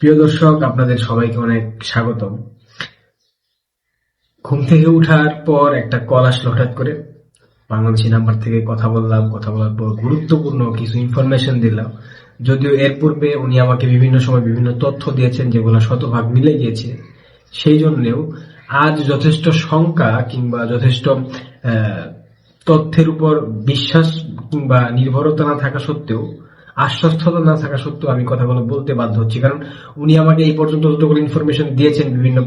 প্রিয় দর্শক, আপনাদের সবাইকে অনেক স্বাগতম। ঘুম থেকে উঠার পর একটা কল আসলো হঠাৎ করে। বাংলাদেশি নাম্বার থেকে কথা বললাম, কথা বলার পর গুরুত্বপূর্ণ কিছু ইনফরমেশন দিলাম। যদিও এর পূর্বে উনি আমাকে বিভিন্ন সময় বিভিন্ন তথ্য দিয়েছেন যেগুলো শতভাগ মিলে গিয়েছে, সেই জন্যেও আজ যথেষ্ট শঙ্কা কিংবা যথেষ্ট তথ্যের উপর বিশ্বাস কিংবা নির্ভরতা না থাকা সত্ত্বেও আশ্বস্ততা না থাকা সত্ত্বেও আমি কথাগুলো বলতে বাধ্য হচ্ছি। কারণ উনি আমাকে এই পর্যন্ত যতগুলো ইনফরমেশন দিয়েছেন বিভিন্ন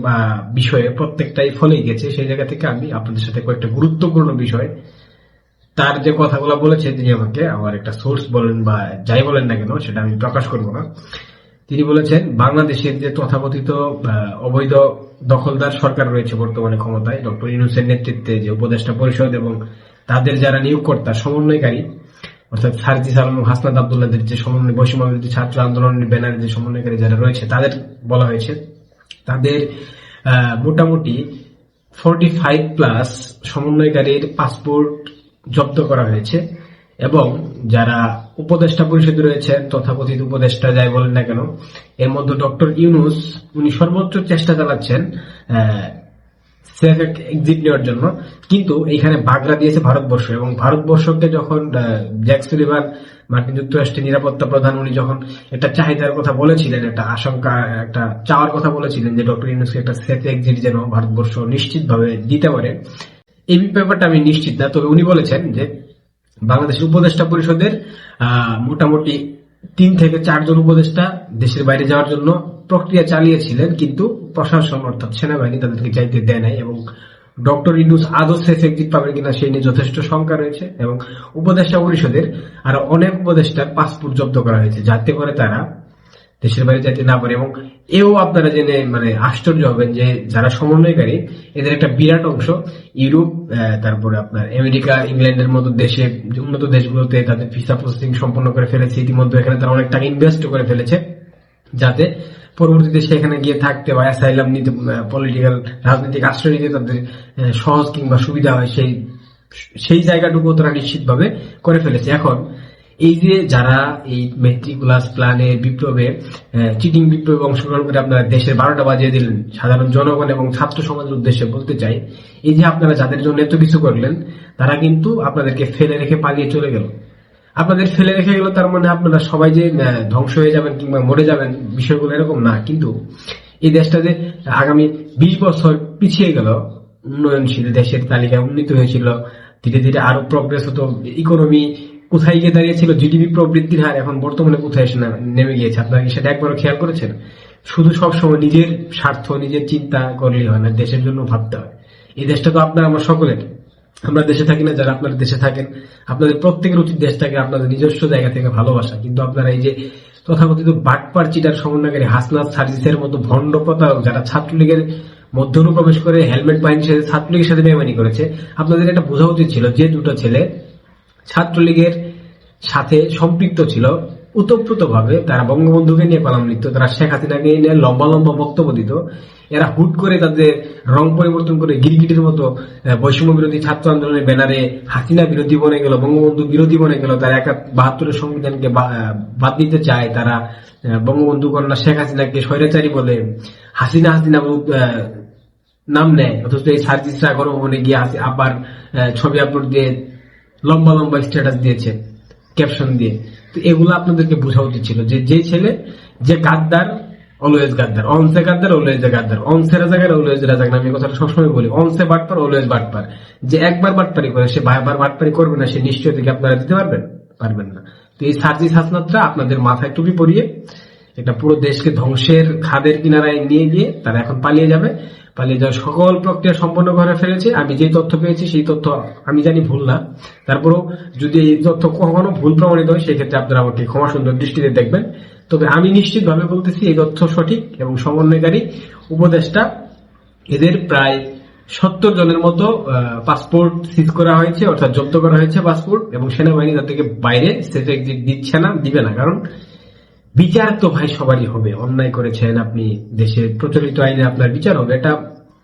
বিষয়ে, প্রত্যেকটাই ফলেই গেছে। সেই জায়গা থেকে আমি আপনাদের সাথে কয়েকটা গুরুত্বপূর্ণ বিষয়, তার যে কথাগুলো বলেছে, তিনি আমাকে আমার একটা সোর্স বলেন বা যাই বলেন না কেন, সেটা আমি প্রকাশ করব না। তিনি বলেছেন, বাংলাদেশের যে তথাকথিত অবৈধ দখলদার সরকার রয়েছে বর্তমানে ক্ষমতায়, ডক্টর ইউনুসের নেতৃত্বে যে উপদেষ্টা পরিষদ এবং তাদের যারা নিয়োগকর্তা, সমন্বয়কারী অর্থাৎ সার্জিস আলম ও হাসনাত আবদুল্লাদের যে সমন্বয় বৈষম্য বিরোধী ছাত্র আন্দোলনের ব্যানারে যে সমন্বয়কারী যারা রয়েছে, তাদের বলা হয়েছে, তাদের মোটামুটি ফোরটি ফাইভ প্লাস সমন্বয়কারীর পাসপোর্ট জব্দ করা হয়েছে এবং যারা উপদেষ্টা পরিষদে রয়েছেন, তথাকথিত উপদেষ্টা যাই বলেন না কেন, এর মধ্যে ডক্টর ইউনুস, উনি সর্বোচ্চ চেষ্টা চালাচ্ছেন এক্সিট নেওয়ার জন্য। কিন্তু এখানে বাগড়া দিয়েছে ভারতবর্ষ এবং ভারতবর্ষকে যখন জ্যাক সুলিভান মার্কিন যুক্তরাষ্ট্রের নিরাপত্তা প্রধান, উনি যখন একটা চাহিদার কথা বলেছিলেন, একটা আশঙ্কা, একটা চাওয়ার কথা বলেছিলেন যে ডক্টর ইউনুসকে একটা সেফ এক্সিট যেন ভারতবর্ষ নিশ্চিতভাবে দিতে পারে, এই ব্যাপারটা আমি নিশ্চিত না। তবে উনি বলেছেন যে বাংলাদেশের উপদেষ্টা পরিষদের মোটামুটি তিন থেকে চারজন উপদেষ্টা দেশের বাইরে যাওয়ার জন্য প্রক্রিয়া চালিয়েছিলেন, কিন্তু প্রশাসন অর্থাৎ সেনাবাহিনী তাদেরকে যাইতে দেয় নাই এবং ডক্টর ইন্ডুস আদৌ সেফ এক্সিট পাবেন কিনা সেই নিয়ে যথেষ্ট শঙ্কা রয়েছে এবং উপদেষ্টা পরিষদের আরও অনেক উপদেষ্টার পাসপোর্ট জব্দ করা হয়েছে যাতে করে তারা দেশের বাইরে যেতে না পারে এবং এও আপনারা জেনে মানে আশ্চর্য হবেন যে যারা সমন্বয়কারী, এদের একটা বিরাট অংশ ইউরোপ তারপরে আপনার আমেরিকা, ইংল্যান্ডের মতো দেশে উন্নত দেশগুলোতে তাদের ভিসা প্রসেসিং সম্পন্ন করে ফেলেছে, ইতিমধ্যে এখানে তারা অনেক টাকা ইনভেস্ট করে ফেলেছে, যাতে পরবর্তীতে সেখানে গিয়ে থাকতে বা অ্যাসাইলাম নিতে পলিটিক্যাল রাজনৈতিক আশ্রয় নিতে তাদের সহজ কিংবা সুবিধা হয় সেই সেই জায়গাটুকু তারা নিশ্চিতভাবে করে ফেলেছে। এখন, এই যে যারা এই মেট্রিকুলাস প্ল্যানে বিপ্লবে চিটিং বিপ্লবে অংশগ্রহণ করে আপনারা দেশের বারোটা বাজিয়ে দিলেন, সাধারণ জনগণ এবং ছাত্র সমাজের উদ্দেশ্যে বলতে চাই, এই যে আপনারা যাদের জন্য এত কিছু করলেন, তারা কিন্তু আপনাদেরকে ফেলে রেখে পালিয়ে চলে গেল। আপনাদের ফেলে রেখে গেল, তার মানে আপনারা সবাই যে ধ্বংস হয়ে যাবেন কিংবা মরে যাবেন, বিষয়গুলো এরকম না। কিন্তু এই দেশটা যে আগামী বিশ বছর পিছিয়ে গেল, উন্নয়নশীল দেশের তালিকায় উন্নীত হয়েছিল, ধীরে ধীরে আরও প্রগ্রেস হতো ইকোনমি কোথায় গিয়ে দাঁড়িয়েছিল জিডিপি প্রবৃদ্ধির হার এখন বর্তমানে কোথায় এসে নেমে গিয়েছে, আপনারা সেটা একবারও খেয়াল করেছেন? শুধু সবসময় নিজের স্বার্থ, নিজের চিন্তা করলেই হয় না, দেশের জন্য ভাবতে হয়। এই দেশটা তো আপনার, আমার সকলের। আমরা দেশে থাকি না, যারা আপনারা দেশে থাকেন, আপনাদের প্রত্যেকের উচিত দেশটাকে আপনাদের নিজস্ব জায়গা থেকে ভালোবাসা। কিন্তু আপনারা এই যে তথাকথিত বাটপার চিটার সমন্বয়কারী হাসনাত সার্জিসের মতো ভণ্ড প্রতারক যারা ছাত্রলীগের মধ্য অনুপ্রবেশ করে হেলমেট বাহিনীর সাথে ছাত্রলীগের সাথে বেমানি করেছে। আপনাদের এটা বোঝা উচিত ছিল যে দুটো ছেলে ছাত্রলীগের সাথে সম্পৃক্ত ছিল। উতপ্রুত ভাবে তারা বঙ্গবন্ধুকে নিয়ে কলাম লিখত, তারা শেখ হাসিনাকে নিয়ে লম্বা লম্বা বক্তব্য দিত। এরা হুট করে তাদের রং পরিবর্তন করে গিরগিটির মতো বৈষম্য বিরোধী ছাত্র আন্দোলনের ব্যানারে হাসিনা বিরোধী বনে গেল, বঙ্গবন্ধু বিরোধী বনে গেল, তারা একা বাহাত্তরের সংবিধানকে বাদ দিতে চায়, তারা বঙ্গবন্ধু কন্যা শেখ হাসিনাকে স্বৈরাচারী বলে হাসিনা হাসিনা নাম নেয়। অথচ এই সার্জিসরা গণভবনে গিয়ে আসে আবার ছবি আপলোড দিয়ে লম্বা লম্বা স্ট্যাটাস দিয়েছে ক্যাপশন দিয়ে। তো এগুলো আপনাদেরকে বোঝা উচিত ছিল যে যে ছেলে, যে গাদ্দার অলওয়েজ গাদ্দার অনসে গাদ্দার অলওয়েজ গাদ্দার অলওয়েজ রাজাক আমি কথাটা সবসময় বলি। অনসে বাটপার অলওয়েজ বাটপার। যে একবার বাটপারি করে, সে বারবার বাটপারি করবে না, সে নিশ্চয় থেকে আপনারা দিতে পারবেন? পারবেন না। তো এই আপনাদের মাথায় টুপি পরিয়ে এটা পুরো দেশকে ধ্বংসের খাদের কিনারায় নিয়ে গিয়ে তারা এখন পালিয়ে যাবে। পালিয়ে যাওয়ার সকল প্রক্রিয়া সম্পন্ন করে ফেলেছে, আমি যে তথ্য পেয়েছি সেই তথ্য আমি জানি ভুল না। তারপরেও যদি এই তথ্য কখনো ভুল প্রমাণিত হয়, সেক্ষেত্রে আপনারা আমাকে ক্ষমা সুন্দর দৃষ্টিতে দেখবেন। তবে আমি নিশ্চিতভাবে বলতেছি, এই তথ্য সঠিক এবং সমন্বয়কারী উপদেষ্টা এদের প্রায় সত্তর জনের মতো পাসপোর্ট সিজ করা হয়েছে, অর্থাৎ জব্দ করা হয়েছে পাসপোর্ট এবং সেনাবাহিনী তাদেরকে বাইরে এক্সিট দিচ্ছে না, দিবে না। কারণ বিচার তো ভাই সবারই হবে। অন্যায় করেছেন আপনি দেশের প্রচলিত আইনে আপনার বিচার হবে। এটা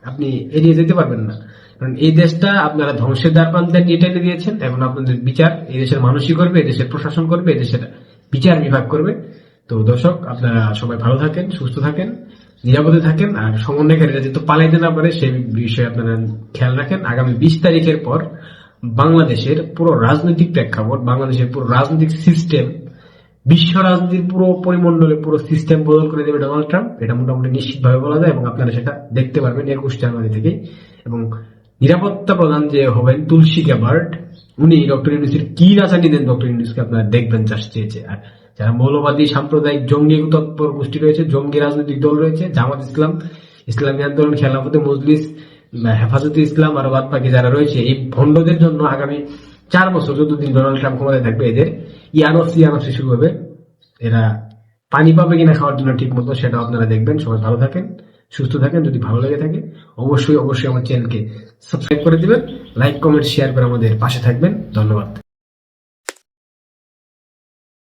আপনি এড়িয়ে যেতে পারবেন না। কারণ এই দেশটা আপনারা ধ্বংসের দ্বার প্রান্তে নিয়ে টেনে দিয়েছেন। এখন আপনাদের বিচার, এই দেশের মানুষই করবে দেশের প্রশাসন করবে দেশের বিচার বিভাগ করবে। তো দর্শক, আপনারা সবাই ভালো থাকেন, সুস্থ থাকেন, নিরাপদে থাকেন, আর সমন্বয়কারীরা যেহেতু পালাইতে না পারে, সেই বিষয়ে আপনারা খেয়াল রাখেন। আগামী বিশ তারিখের পর বাংলাদেশের পুরো রাজনৈতিক প্রেক্ষাপট, বাংলাদেশের পুরো রাজনৈতিক সিস্টেম বিশ্ব রাজনীতির পুরো পরিমণ্ডলে পুরো সিস্টেম বদল করে দেবে ডোনাল্ড ট্রাম্প এটা মোটামুটি নিশ্চিতভাবে বলা যায় এবং আপনারা সেটা দেখতে পারবেন একুশ জানুয়ারি থেকে এবং নিরাপত্তা প্রধান যে হবেন তুলসী গ্যাবার্ট উনি ডক্টর ইউনুসের কি নাচানি দেন ডক্টর ইউনুসকে আপনারা দেখবেন চাষ চেয়েছে। আর যারা মৌলবাদী, সাম্প্রদায়িক, জঙ্গি তৎপর গোষ্ঠী রয়েছে, জঙ্গি রাজনৈতিক দল রয়েছে, জামাত ইসলাম, ইসলামী আন্দোলন, খেলাফতে মজলিস হেফাজতে ইসলাম, আর বাদ বাকি যারা রয়েছে, এই ভণ্ডদের জন্য আগামী চার বছর যতদিন ডোনাল্ড ট্রাম্প ক্ষমতায় থাকবে এদের ইয়ানফ ইয়ানফ শুরু হবে, এরা পানি পাবে কিনা খাওয়ার জন্য ঠিক মতো সেটা আপনারা দেখবেন। সবাই ভালো থাকেন, সুস্থ থাকেন, যদি ভালো লেগে থাকে, অবশ্যই অবশ্যই আমার চ্যানেলকে সাবস্ক্রাইব করে দিবেন লাইক কমেন্ট শেয়ার করে আমাদের পাশে থাকবেন। ধন্যবাদ।